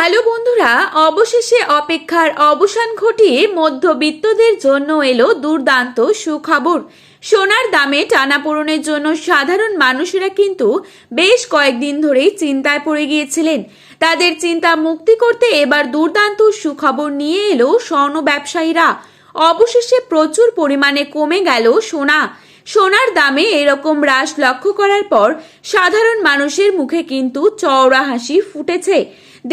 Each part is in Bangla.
হ্যালো বন্ধুরা, অবশেষে অপেক্ষার অবসান ঘটিয়ে মধ্যবিত্তদের জন্য এলো দুর্দান্ত সুখবর। সোনার দামে টানাপোড়নের জন্য সাধারণ মানুষেরা কিন্তু বেশ কয়েকদিন ধরেই চিন্তায় পড়ে গিয়েছিলেন। তাদের চিন্তা মুক্তি করতে এবার দুর্দান্ত সুখবর নিয়ে এলো স্বর্ণ ব্যবসায়ীরা। অবশেষে প্রচুর পরিমাণে কমে গেল সোনা। সোনার দামে এরকম হ্রাস লক্ষ্য করার পর সাধারণ মানুষের মুখে কিন্তু চওড়া হাসি ফুটেছে।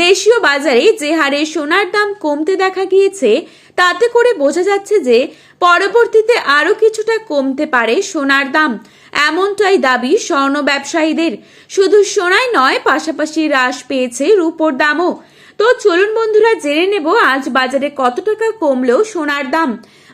দেশীয় বাজারে যে হারে সোনার দাম কমতে দেখা গিয়েছে, তাতে করে বোঝা যাচ্ছে যে পরবর্তীতে আরও কিছুটা কমতে পারে সোনার দাম। এমনটাই দাবি স্বর্ণ ব্যবসায়ীদের। শুধু সোনায় নয়, পাশাপাশি হ্রাস পেয়েছে রূপোর দামও। তো চলুন বন্ধুরা, জেনে নেব আজ বাজারে কত টাকা কমলো সোনার দাম।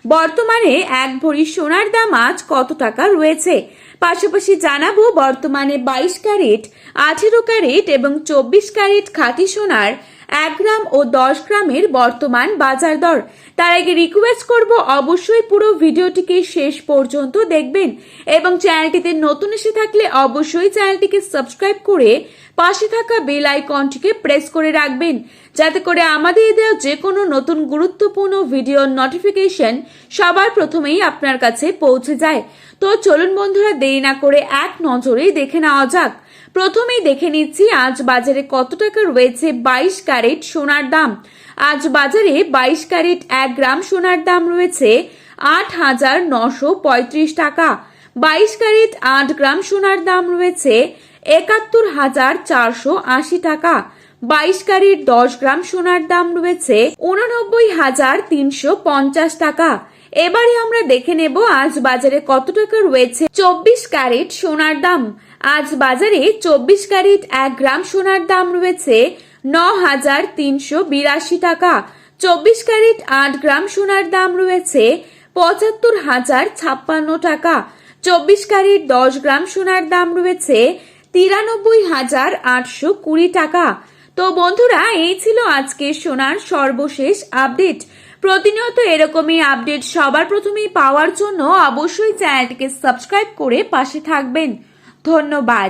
বর্তমানে এক ভরি সোনার দাম আজ কত টাকা রয়েছে? পাশাপাশি জানাব বর্তমানে বাইশ ক্যারেট, আঠেরো ক্যারেট এবং চব্বিশ ক্যারেট খাঁটি সোনার এক গ্রাম ও দশ গ্রামের বর্তমান বাজার দর। তার আগে রিকোয়েস্ট করব, অবশ্যই পুরো ভিডিওটিকে শেষ পর্যন্ত দেখবেন এবং চ্যানেলটিতে নতুন এসে থাকলে অবশ্যই চ্যানেলটিকে সাবস্ক্রাইব করে পাশে থাকা বেল আইকনটিকে প্রেস করে রাখবেন, যাতে করে আমাদের দেওয়া যে কোনো নতুন গুরুত্বপূর্ণ ভিডিওর নোটিফিকেশন সবার প্রথমেই আপনার কাছে পৌঁছে যায়। তো চলুন বন্ধুরা, দেরি না করে এক নজরেই দেখে নেওয়া যাক। প্রথমেই দেখে নিচ্ছি আজ বাজারে কত টাকা রয়েছে বাইশ ক্যারেট সোনার দাম। আজ বাজারে বাইশ ক্যারেট এক গ্রাম সোনার দাম রয়েছে আট হাজার নশো পঁয়ত্রিশ টাকা। বাইশ ক্যারেট আট গ্রাম সোনার দাম রয়েছে একাত্তর হাজার চারশো আশি টাকা। বাইশ ক্যারেট দশ গ্রাম সোনার দাম রয়েছে উননব্বই হাজার তিনশো পঞ্চাশ টাকা। এবারে আমরা দেখে নেব আজ বাজারে কত টাকা রয়েছে। চব্বিশ ক্যারেট সোনার দাম। আজ বাজারে চব্বিশ ক্যারেট এক গ্রাম সোনার দাম রয়েছে ন হাজার তিনশো বিরাশি টাকা। চব্বিশ ক্যারেট আট গ্রাম সোনার দাম রয়েছে পঁচাত্তর হাজার ছাপ্পান্ন টাকা। চব্বিশ ক্যারেট দশ গ্রাম সোনার দাম রয়েছে তিরানব্বই হাজার আটশো কুড়ি টাকা। তো বন্ধুরা, এই ছিল আজকে সোনার সর্বশেষ আপডেট। প্রতিনিয়ত এরকমই আপডেট সবার প্রথমেই পাওয়ার জন্য অবশ্যই চ্যানেলটিকে সাবস্ক্রাইব করে পাশে থাকবেন। ধন্যবাদ।